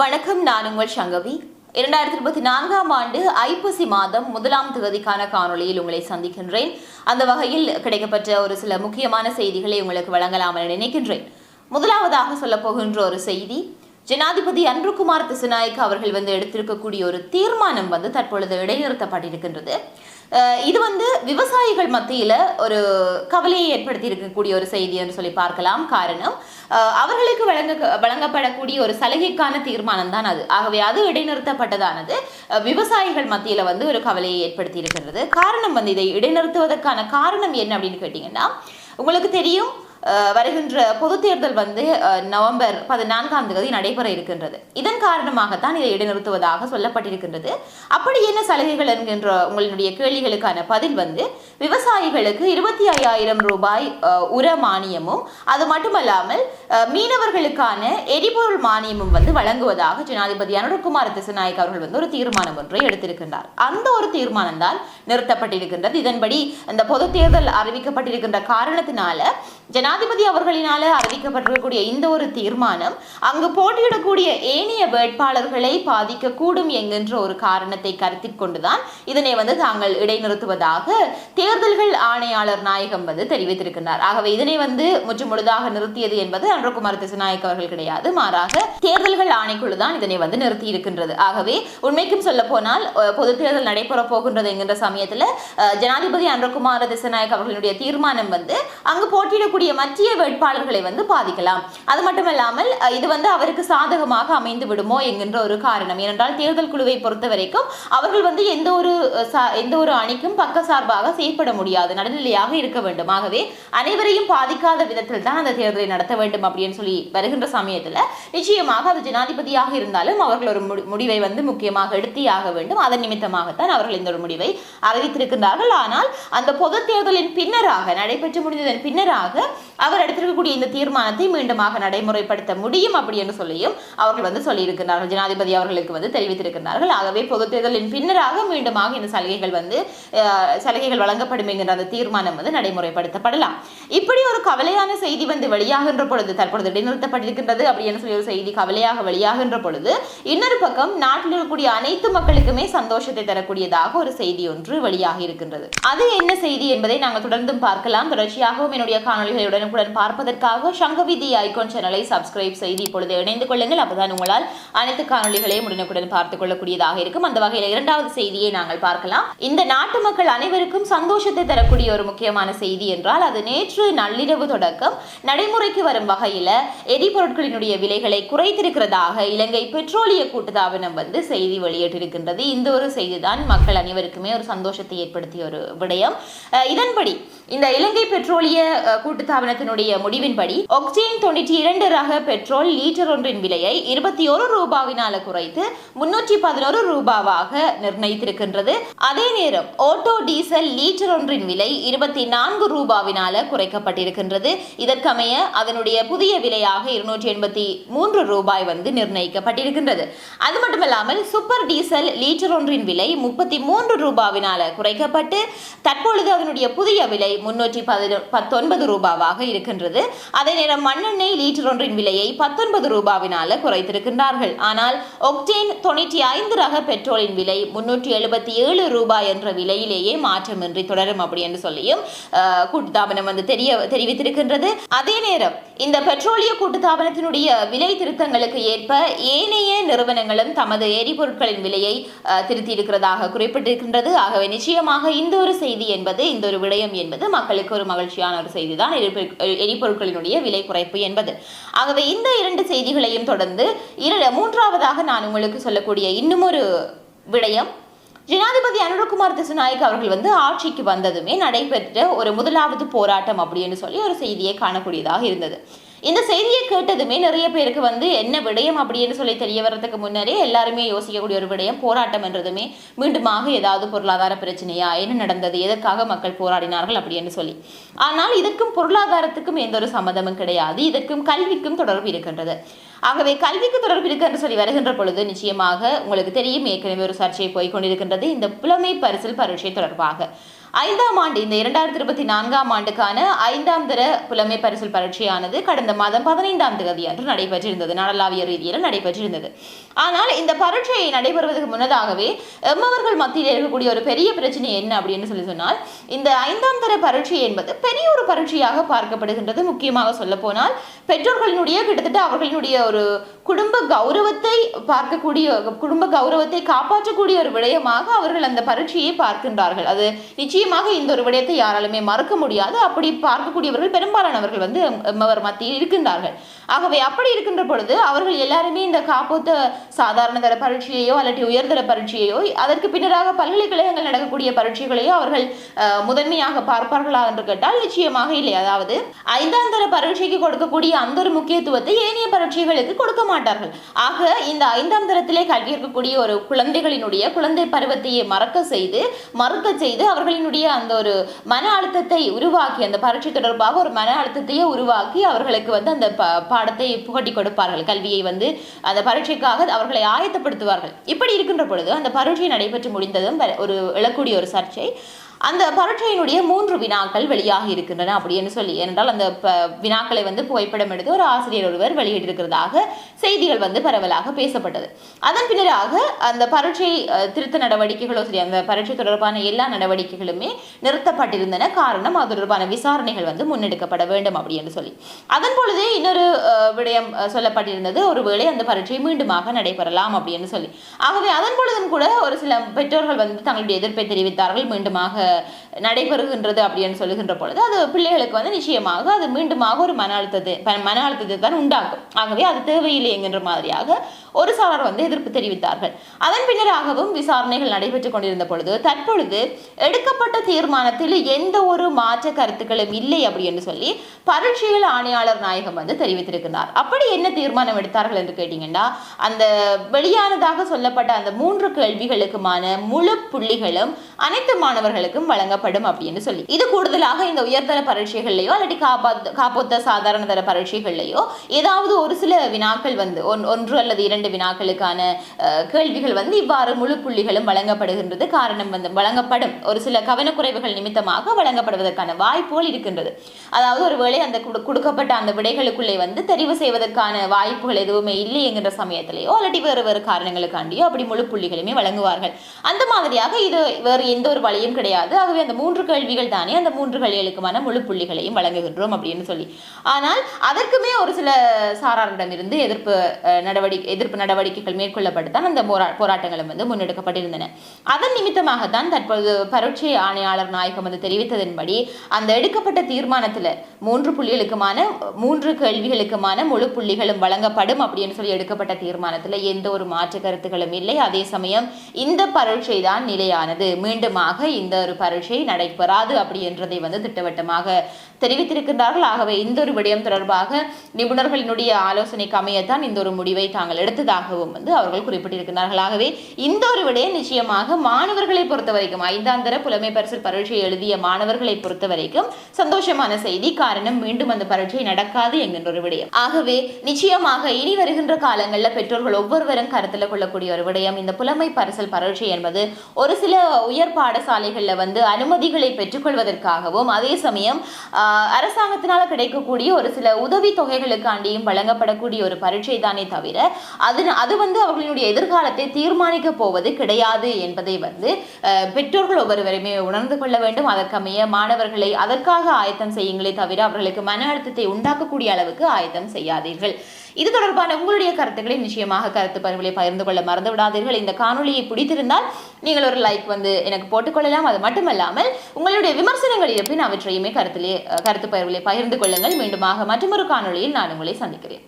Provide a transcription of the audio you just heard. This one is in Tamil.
வணக்கம் நான் உங்கள் சங்கவி. இரண்டாயிரத்தி இருபத்தி நான்காம் ஆண்டு ஐப்பசி மாதம் முதலாம் தேதிக்கான காணொளியில் உங்களை சந்திக்கின்றேன். அந்த வகையில் கிடைக்கப்பட்ட ஒரு சில முக்கியமான செய்திகளை உங்களுக்கு வழங்கலாம் என நினைக்கின்றேன். முதலாவதாக சொல்ல போகின்ற ஒரு செய்தி ஜனாதிபதி அன்ருகுமார் திசுநாயக் அவர்கள் வந்து எடுத்திருக்கக்கூடிய ஒரு தீர்மானம் வந்து தற்பொழுது இடைநிறுத்தப்பட்டிருக்கின்றது. இது வந்து விவசாயிகள் மத்தியில் ஒரு கவலையை ஏற்படுத்தி இருக்கக்கூடிய ஒரு செய்தி என்று சொல்லி பார்க்கலாம். காரணம் அவர்களுக்கு வழங்க வழங்கப்படக்கூடிய ஒரு சலுகைக்கான தீர்மானம் தான் அது. ஆகவே அது இடைநிறுத்தப்பட்டதானது. விவசாயிகள் மத்தியில் வந்து ஒரு கவலையை ஏற்படுத்தி இருக்கின்றது காரணம் வந்து இதை இடைநிறுத்துவதற்கான காரணம் என்ன அப்படின்னு கேட்டிங்கன்னா உங்களுக்கு தெரியும் வருகின்ற பொது தேர்தல் வந்து நவம்பர் பதினான்காம் தேதி நடைபெற இருக்கின்றது. இதன் காரணமாகத்தான் இதை இடைநிறுத்துவதாக சொல்லப்பட்டிருக்கின்றது. அப்படி என்ன சலுகைகள் என்கின்ற உங்களுடைய கேள்விகளுக்கான பதில் வந்து விவசாயிகளுக்கு இருபத்தி ஐயாயிரம் ரூபாய் உர மானியமும் அது மட்டுமல்லாமல் மீனவர்களுக்கான எரிபொருள் மானியமும் வந்து வழங்குவதாக ஜனாதிபதி அனுரகுமார் திசநாயக் அவர்கள் வந்து ஒரு தீர்மானம் ஒன்றை எடுத்திருக்கின்றார். அந்த ஒரு தீர்மானம் தான் நிறுத்தப்பட்டிருக்கின்றது. இதன்படி இந்த பொது தேர்தல் அறிவிக்கப்பட்டிருக்கின்ற காரணத்தினால ஜனாதிபதி அவர்களினால அறிவிக்கப்பட்டிருக்கக்கூடிய இந்த ஒரு தீர்மானம் அங்கு போட்டியிடக்கூடிய ஏனைய வேட்பாளர்களை பாதிக்கக்கூடும் என்கின்ற ஒரு காரணத்தை கருத்தில் கொண்டுதான் இதனை வந்து தாங்கள் இடைநிறுத்துவதாக தேர்தல்கள் ஆணையாளர் நாயகம் வந்து தெரிவித்திருக்கிறார் ஆகவே இதனை வந்து முற்றுமுழுதாக நிறுத்தியது என்பது அன்றகுமார் திசநாயக் அவர்கள் கிடையாது. மாறாக தேர்தல்கள் ஆணைக்குழு தான் இதனை வந்து நிறுத்தி இருக்கின்றது ஆகவே உண்மைக்கும் சொல்ல போனால் பொது தேர்தல் நடைபெற போகின்றது என்கின்ற சமயத்துல ஜனாதிபதி அன்றகுமார திசநாயக் அவர்களுடைய தீர்மானம் வந்து அங்கு போட்டியிடக்கூடிய மத்திய வேட்பாளர்களை வந்து பாதிக்கலாம். அது மட்டுமல்லாமல் இது வந்து அவருக்கு சாதகமாக அமைந்து விடுமோ என்கின்ற ஒரு காரணம். ஏனென்றால் தேர்தல் குழுவை பொறுத்த வரைக்கும் அவர்கள் வந்து எந்த ஒரு சா- எந்த ஒரு அணிக்கும் பக்க சார்பாக செயற்பட முடியாது. நடுநிலையாக இருக்க வேண்டும். ஆகவே அனைவரையும் பாதிக்காத விதத்தில் தான் அந்த தேர்தலை நடத்த வேண்டும் அப்படின்னு சொல்லி வருகின்ற சமயத்தில் நிச்சயமாக அது ஜனாதிபதியாக இருந்தாலும் அவர்கள் ஒரு முடிவை வந்து முக்கியமாக எடுத்தியாக வேண்டும். அதன் நிமித்தமாகத்தான் அவர்கள் இந்த ஒரு முடிவை அறிவித்திருக்கின்றார்கள். ஆனால் அந்த பொது தேர்தலின் பின்னராக நடைபெற்று முடிந்ததன் பின்னராக அவர் எடுத்திருக்கக்கூடிய இந்த தீர்மானத்தை மீண்டுமாக நடைமுறைப்படுத்த முடியும் அப்படி என்று சொல்லியும் அவர்கள் வந்து சொல்லியிருக்கிறார்கள் ஜனாதிபதி அவர்களுக்கு வந்து தெரிவித்திருக்கிறார்கள் ஆகவே பொது தேர்தலின் பின்னராக மீண்டுமாக இந்த சலுகைகள் வந்து சலுகைகள் வழங்கப்படும் என்கிற அந்த தீர்மானம் வந்து நடைமுறைப்படுத்தப்படலாம். இப்படி ஒரு கவலையான செய்தி வந்து வெளியாகின்ற பொழுது தற்பொழுது இடைநிறுத்தப்பட்டிருக்கின்றது அப்படின்னு சொல்லி ஒரு செய்தி கவலையாக வெளியாகின்ற பொழுது இன்னொரு பக்கம் நாட்டில் இருக்கக்கூடிய அனைத்து மக்களுக்குமே சந்தோஷத்தை தரக்கூடியதாக ஒரு செய்தி ஒன்று வெளியாகி இருக்கின்றது. அது என்ன செய்தி என்பதை நாங்கள் தொடர்ந்தும் பார்க்கலாம். தொடர்ச்சியாகவும் என்னுடைய காணொலிகள் உடனுக்குடன் பார்ப்பதற்காக சங்கவிதி ஐகான் சேனலை சப்ஸ்கிரைப் செய்து இப்பொழுது இணைந்து கொள்ளுங்கள். அப்பதான் உங்களால் அனைத்து காணொலிகளையும் உடனுக்குடன் பார்த்துக் கொள்ளக்கூடியதாக இருக்கும். அந்த வகையில் இரண்டாவது செய்தியை நாங்கள் பார்க்கலாம். இந்த நாட்டு மக்கள் அனைவருக்கும் சந்தோஷத்தை தரக்கூடிய ஒரு முக்கியமான செய்தி என்றால் அது நேற்று நள்ளிரவு தொடக்கம் நடைமுறைக்கு வரும் வகையில் எரிபொருட்களினுடைய விலைகளை குறைத்திருக்கிறதாக இலங்கை பெட்ரோலிய கூட்டுத்தாபனம் வந்து செய்தி வெளியிட்டிருக்கின்றது. இந்த ஒரு செய்திதான் மக்கள் அனைவருக்குமே ஒரு சந்தோஷத்தை ஏற்படுத்திய ஒரு விடயம். இதன்படி இந்த இலங்கை பெட்ரோலிய கூட்டு கூட்டுத்தாபனத்தினுடைய முடிவின்படி ஒக்டேன் தொண்ணூற்றி இரண்டு ரக பெட்ரோல் லீட்டர் ஒன்றின் விலையை இருபத்தி ஒரு ரூபாவினால குறைத்து முன்னூற்றி பதினோரு ரூபாவாக நிர்ணயித்திருக்கின்றது. அதே நேரம் ஓட்டோ டீசல் லீட்டர் ஒன்றின் விலை இருபத்தி நான்கு ரூபாவினால குறைக்கப்பட்டிருக்கின்றது. இதற்கமைய அதனுடைய புதிய விலையாக இருநூற்றி எண்பத்தி மூன்று ரூபாய் வந்து நிர்ணயிக்கப்பட்டிருக்கின்றது. அது மட்டுமல்லாமல் சூப்பர் டீசல் லீட்டர் ஒன்றின் விலை முப்பத்தி மூன்று ரூபாவினால குறைக்கப்பட்டு தற்பொழுது அதனுடைய புதிய விலை முன்னூற்றி பதினொன்பது பத்தொன்பது ரூபாவாக இருக்கின்றது. அதே நேரம் மண்ணெண்ணெய் லீட்டர் ஒன்றின் விலையை பத்தொன்பது ரூபாவினால குறைத்திருக்கின்றார்கள். ஆனால் ஒக்டேன் தொண்ணூற்றி ஐந்து ரக பெட்ரோலின் விலை முன்னூற்றி எழுபத்தி ஏழு ரூபாய் என்ற விலையிலேயே மாற்றமின்றி தொடரும் அப்படி என்று சொல்லியும் கூட்டுத்தாபனம் வந்து தெரிய தெரிவித்திருக்கின்றது. அதே நேரம் இந்த பெட்ரோலிய கூட்டுத்தாபனத்தினுடைய விலை திருத்தங்களுக்கு ஏற்ப ஏனைய நிறுவனங்களும் தமது எரிபொருட்களின் விலையை அஹ், திருத்தியிருக்கிறதாக குறிப்பிட்டிருக்கின்றது. ஆகவே நிச்சயமாக இந்த ஒரு செய்தி என்பது இந்த ஒரு விடயம் என்பது மக்களுக்கு ஒரு மகிழ்ச்சியான ஒரு செய்தி தான் எரிபொருட்களினுடைய விலை குறைப்பு என்பது. ஆகவே இந்த இரண்டு செய்திகளையும் தொடர்ந்து இர மூன்றாவதாக நான் உங்களுக்கு சொல்லக்கூடிய இன்னும் ஒரு விடயம். ஜனாதிபதி அனுரகுமார் திசுநாயக் அவர்கள் வந்து ஆட்சிக்கு வந்ததுமே நடைபெற்ற ஒரு முதலாவது போராட்டம் அப்படின்னு சொல்லி ஒரு செய்தியை காணக்கூடியதாக இருந்தது. இந்த செய்தியை கேட்டதுமே நிறைய பேருக்கு வந்து என்ன விடயம்? அப்படின்னு சொல்லி தெரிய வர்றதுக்கு முன்னரே எல்லாருமே யோசிக்கக்கூடிய ஒரு விடயம் போராட்டம் என்றதுமே மீண்டுமாக ஏதாவது பொருளாதார பிரச்சனையா? என்ன நடந்தது? எதற்காக மக்கள் போராடினார்கள்? அப்படின்னு சொல்லி. ஆனால் இதற்கும் பொருளாதாரத்துக்கும் எந்த ஒரு சம்மந்தமும் கிடையாது. இதற்கும் கல்விக்கும் தொடர்பு இருக்கின்றது. ஆகவே கல்விக்கு தொடர்பு இருக்கு என்று சொல்லி வருகின்ற பொழுது நிச்சயமாக உங்களுக்கு தெரியும் ஏற்கனவே ஒரு சர்ச்சை போய்கொண்டிருக்கின்றது இந்த புலமை பரிசில் பரீட்சை தொடர்பாக. ஐந்தாம் ஆண்டு இந்த இரண்டாயிரத்தி இருபத்தி நான்காம் ஆண்டுக்கான ஐந்தாம் தர புலமை பரிசல் பரீட்சையானது கடந்த மாதம் பதினைந்தாம் தேதி அன்று நடைபெற்றிருந்தது. நாடளாவிய ரீதியில் நடைபெற்றிருந்தது. ஆனால் இந்த பரீட்சை நடைபெறுவதற்கு முன்னதாகவே எம்மவர்கள் மத்தியில் இருக்கக்கூடிய ஒரு பெரிய பிரச்சனை என்ன அப்படின்னு சொல்லி சொன்னால் இந்த ஐந்தாம் தர பரீட்சை என்பது பெரிய ஒரு பரீட்சையாக பார்க்கப்படுகின்றது. முக்கியமாக சொல்ல போனால் பெற்றோர்களினுடைய கிட்டத்தட்ட அவர்களினுடைய ஒரு குடும்ப கௌரவத்தை பார்க்கக்கூடிய குடும்ப கௌரவத்தை காப்பாற்றக்கூடிய ஒரு விடயமாக அவர்கள் அந்த பரீட்சையை பார்க்கின்றார்கள். அது நிச்சயம் நிச்சயமாக இந்த ஒரு விடயத்தை யாராலுமே மறக்க முடியாது. அப்படி பார்க்கக்கூடியவர்கள் பெரும்பாலானவர்கள் வந்து அவர் மத்தியில் இருக்கின்றார்கள். ஆகவே அப்படி இருக்கின்ற பொழுது அவர்கள் எல்லாருமே இந்த காப்போத்த சாதாரண தர பரீட்சையோ அல்லது உயர்தர பரீட்சையோ அதற்கு பின்னராக பல்கலைக்கழகங்கள் நடக்கக்கூடிய பரீட்சைகளையோ அவர்கள் முதன்மையாக பார்ப்பார்களா என்று கேட்டால் நிச்சயமாக இல்லை. அதாவது ஐந்தாம் தர பரீட்சைக்கு கொடுக்கக்கூடிய அந்த ஒரு முக்கியத்துவத்தை ஏனைய பரீட்சைகளுக்கு கொடுக்க மாட்டார்கள். ஆக இந்த ஐந்தாம் தரத்திலே கல்வி இருக்கக்கூடிய ஒரு குழந்தைகளினுடைய குழந்தை பருவத்தையே மறக்க செய்து மறுக்க செய்து அவர்களின் அவர்களுடைய அந்த ஒரு மன அழுத்தத்தை உருவாக்கி அந்த பரீட்சை தொடர்பாக ஒரு மன அழுத்தத்தையே உருவாக்கி அவர்களுக்கு வந்து அந்த ப பாடத்தை புகட்டி கொடுப்பார்கள். கல்வியை வந்து அந்த பரீட்சைக்காக அவர்களை ஆயத்தப்படுத்துவார்கள். இப்படி இருக்கின்ற பொழுது அந்த பரீட்சை நடைபெற்று முடிந்ததும் ஒரு எழக்கூடிய ஒரு சர்ச்சை அந்த பரீட்சையினுடைய மூன்று வினாக்கள் வெளியாகி இருக்கின்றன அப்படின்னு சொல்லி. ஏனென்றால் அந்த ப- வினாக்களை வந்து புகைப்படம் எடுத்து ஒரு ஆசிரியர் ஒருவர் வெளியிட்டிருக்கிறதாக செய்திகள் வந்து பரவலாக பேசப்பட்டது. அதன் பின்னராக அந்த பரீட்சை திருத்த நடவடிக்கைகளோ சரி அந்த பரீட்சை தொடர்பான எல்லா நடவடிக்கைகளுமே நிறுத்தப்பட்டிருந்தன. காரணம் அது தொடர்பான விசாரணைகள் வந்து முன்னெடுக்கப்பட வேண்டும் அப்படின்னு சொல்லி. அதன் பொழுதே இன்னொரு விடயம் சொல்லப்பட்டிருந்தது. ஒருவேளை அந்த பரீட்சை மீண்டுமாக நடைபெறலாம் அப்படின்னு சொல்லி. ஆகவே அதன் பொழுதும் கூட ஒரு சில பெற்றோர்கள் வந்து தங்களுடைய எதிர்ப்பை தெரிவித்தார்கள். மீண்டுமாக நடைபெறுகின்றது அப்படின்னு சொல்லுகின்ற பொழுது அது பிள்ளைகளுக்கு வந்து நிச்சயமாக அது மீண்டுமாக ஒரு மன அழுத்தத்தை மன அழுத்தத்தை தான் உண்டாக்கும். ஆகவே அது தேவையில்லை என்கின்ற மாதிரியாக ஒரு சாரார் வந்து எதிர்ப்பு தெரிவித்தார்கள். அதன் பின்னராகவும் விசாரணைகள் நடைபெற்றுக் கொண்டிருந்த பொழுது தற்பொழுது எடுக்கப்பட்ட தீர்மானத்தில் எந்த ஒரு மாற்ற கருத்துக்களும் இல்லை அப்படின்னு சொல்லி பரீட்சைகள் ஆணையாளர் நாயகம் வந்து தெரிவித்திருக்கிறார். அப்படி என்ன தீர்மானம் எடுத்தார்கள் என்று கேட்டீங்கன்னா அந்த வெளியானதாக சொல்லப்பட்ட அந்த மூன்று கேள்விகளுக்குமான முழு புள்ளிகளும் அனைத்து மாணவர்களுக்கும் வழங்கப்படும் அப்படின்னு சொல்லி. இது கூடுதலாக இந்த உயர்தர பரீட்சைகள்லையோ அல்லது காப்பாத்த காப்போத்த சாதாரண தர பரீட்சைகள்லையோ ஏதாவது ஒரு சில வினாக்கள் வந்து ஒன்- ஒன்று அல்லது இரண்டு வினாக்களுக்கான கேள்விகள் வந்து இவ்வாறு முழு புள்ளிகளும் வழங்கப்படுகின்றது. காரணம் வந்து வழங்கப்படும். ஒரு சில கவனக்குறைவுகள் நிமித்தமாக வழங்கப்படுவதற்கான வாய்ப்புகள் இருக்கின்றது. அதாவது ஒருவேளை அந்த கொடுக்கப்பட்ட அந்த விடைகளுக்குள்ளே வந்து தெரிவு செய்வதற்கான வாய்ப்புகள் எதுவுமே இல்லை என்கின்ற சமயத்திலேயோ அல்லது வேறு வேறு காரணங்களுக்காண்டியோ அப்படி முழு புள்ளிகளுமே வழங்குவார்கள். அந்த மாதிரியாக இது வேறு எந்த ஒரு வழியும் கிடையாது. ஆகவே அந்த மூன்று கேள்விகள் தானே அந்த மூன்று கேள்விகளுக்குமான முழு புள்ளிகளையும் வழங்குகின்றோம் அப்படின்னு சொல்லி. ஆனால் அதற்குமே ஒரு சில சாராரிடமிருந்து எதிர்ப்பு நடவடிக்கை எதிர்ப்பு நடவடிக்கைகள் மேற்கொள்ளப்பட்டு தான் அந்த போரா போராட்டங்களும் வந்து முன்னெடுக்கப்பட்டிருந்தன. அதன் நிமித்தமாகத்தான் தற்போது பரீட்சை ஆணையாளர் நாயகம் வந்து தெரிவித்ததன்படி அந்த எடுக்கப்பட்ட தீர்மானத்தில் மூன்று புள்ளிகளுக்குமான மூன்று கேள்விகளுக்குமான முழு புள்ளிகளும் வழங்கப்படும் அப்படின்னு சொல்லி எடுக்கப்பட்ட தீர்மானத்தில் எந்த ஒரு மாற்று கருத்துக்களும் இல்லை. அதே சமயம் இந்த பரீட்சை தான் நிலையானது. மீண்டுமாக இந்த ஒரு பரீட்சை நடைபெறாது அப்படி என்றதை வந்து திட்டவட்டமாக தெரிவித்திருக்கின்றார்கள். ஆகவே இந்த ஒரு விடயம் தொடர்பாக நிபுணர்களினுடைய ஆலோசனைக்கு அமையத்தான் இந்த ஒரு முடிவை தாங்கள் எடுத்ததாகவும் வந்து அவர்கள் குறிப்பிட்டிருக்கிறார்கள் ஆகவே இந்த ஒரு விடயம் நிச்சயமாக மாணவர்களை பொறுத்த வரைக்கும் ஐந்தாம் தர புலமை பரிசில் பரீட்சை எழுதிய மாணவர்களை பொறுத்த வரைக்கும் சந்தோஷமான செய்தி. காரணம் மீண்டும் அந்த பரீட்சை நடக்காது என்கின்ற ஒரு விடயம். ஆகவே நிச்சயமாக இனி வருகின்ற காலங்களில் பெற்றோர்கள் ஒவ்வொருவரும் கருத்தில் கொள்ளக்கூடிய ஒரு விடயம். இந்த புலமை பரிசல் பரீட்சை என்பது ஒரு சில உயர் பாடசாலைகளில் வந்து அனுமதிகளை பெற்றுக்கொள்வதற்காகவும் அதே சமயம் அரசாங்கத்தினால் கிடைக்கக்கூடிய ஒரு சில உதவி தொகைகளுக்காண்டியும் வழங்கப்படக்கூடிய ஒரு பரீட்சை தானே தவிர அது அது வந்து அவர்களுடைய எதிர்காலத்தை தீர்மானிக்க போவது கிடையாது என்பதை வந்து பெற்றோர்கள் ஒவ்வொருவருமே உணர்ந்து கொள்ள வேண்டும். அதற்கமைய மாணவர்களை அதற்காக ஆயத்தம் செய்யுங்களே தவிர அவர்களுக்கு மன அழுத்தத்தை உண்டாக்கக்கூடிய அளவுக்கு ஆயத்தம் செய்யாதீர்கள். இது தொடர்பான உங்களுடைய கருத்துக்களை நிச்சயமாக கருத்து பதிவுகளை பகிர்ந்து கொள்ள மறந்து விடாதீர்கள் இந்த காணொலியை பிடித்திருந்தால் நீங்கள் ஒரு லைக் வந்து எனக்கு போட்டுக்கொள்ளலாம் அது மட்டுமல்லாமல் உங்களுடைய விமர்சனங்கள் இருப்பின் அவற்றையுமே கருத்திலே கருத்து பகிர்வுகளை பகிர்ந்து கொள்ளுங்கள். மீண்டுமாக மற்றொரு காணொலியில் நான் உங்களை சந்திக்கிறேன்.